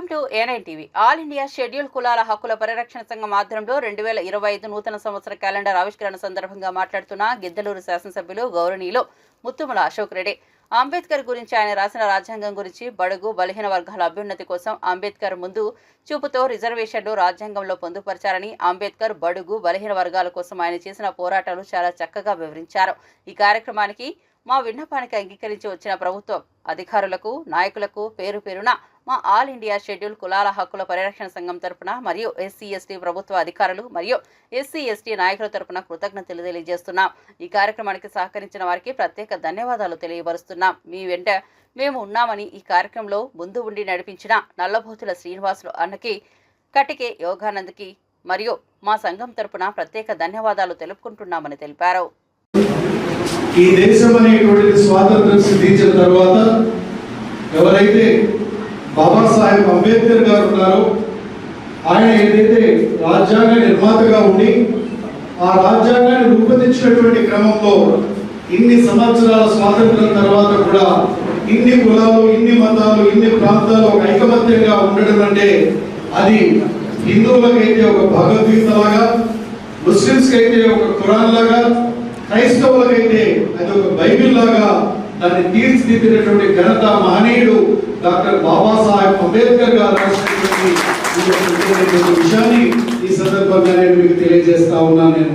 A nine TV all India schedule కులాల హక్కుల పరిరక్షణ సంఘం ఆధ్వర్యంలో రెండు వేల ఇరవై ఐదు నూతన సంవత్సర క్యాలెండర్ ఆవిష్కరణ సందర్భంగా మాట్లాడుతున్న గిద్దలూరు శాసనసభ్యులు గౌరవనీయులు ముత్తుమల అశోక్ రెడ్డి. అంబేద్కర్ గురించి ఆయన రాసిన రాజ్యాంగం గురించి బడుగు బలహీన వర్గాల అభ్యున్నతి కోసం అంబేద్కర్ ముందు చూపుతో రిజర్వేషన్లు రాజ్యాంగంలో పొందుపరిచారని అంబేద్కర్ బడుగు బలహీన వర్గాల కోసం ఆయన చేసిన పోరాటాలు చాలా చక్కగా వివరించారు. ఈ కార్యక్రమానికి మా విన్నపానికి అంగీకరించి వచ్చిన ప్రభుత్వం అధికారులకు నాయకులకు పేరు పేరున మా ఆల్ ఇండియా షెడ్యూల్ కులాల హక్కుల పరిరక్షణ సంఘం తరపున మరియు ఎస్సీ ఎస్టీ ప్రభుత్వ అధికారులు మరియు ఎస్సీ ఎస్టీ నాయకుల తరపున కృతజ్ఞతలు తెలియజేస్తున్నాం. ఈ కార్యక్రమానికి సహకరించిన వారికి ప్రత్యేక ధన్యవాదాలు తెలియపరుస్తున్నాం. మీ వెంట మేము ఉన్నామని ఈ కార్యక్రమంలో ముందు ఉండి నడిపించిన నల్లబోతుల శ్రీనివాసులు అన్నకి కటికే యోగానంద్కి మరియు మా సంఘం తరపున ప్రత్యేక ధన్యవాదాలు తెలుపుకుంటున్నామని తెలిపారు. ఈ దేశం అనేటువంటి స్వాతంత్రం సిద్ధించిన తర్వాత ఎవరైతే బాబాసాహెబ్ అంబేద్కర్ గారు ఉన్నారు. ఆయన ఏదైతే రాజ్యాంగ నిర్మాతగా ఉండి ఆ రాజ్యాంగాన్ని రూపొందించినటువంటి క్రమంలో ఇన్ని సంవత్సరాల స్వాతంత్రం తర్వాత కూడా ఇన్ని కులాలు ఇన్ని మతాలు ఇన్ని ప్రాంతాలు ఒక ఐకమత్యంగా ఉండడం అంటే అది హిందువులకైతే ఒక భగవద్గీత లాగా ముస్లిమ్స్కి అయితే ఒక ఖురాన్ లాగా క్రైస్తవులకైతే అది ఒక బైబిల్ లాగా దాన్ని తీర్చిదిద్దినటువంటి ఘనత మహనీయుడు డాక్టర్ బాబాసాహెబ్ అంబేద్కర్ గారు రాసినటువంటి ఈ విషయాన్ని ఈ సందర్భంగా నేను మీకు తెలియజేస్తా ఉన్నాను. నేను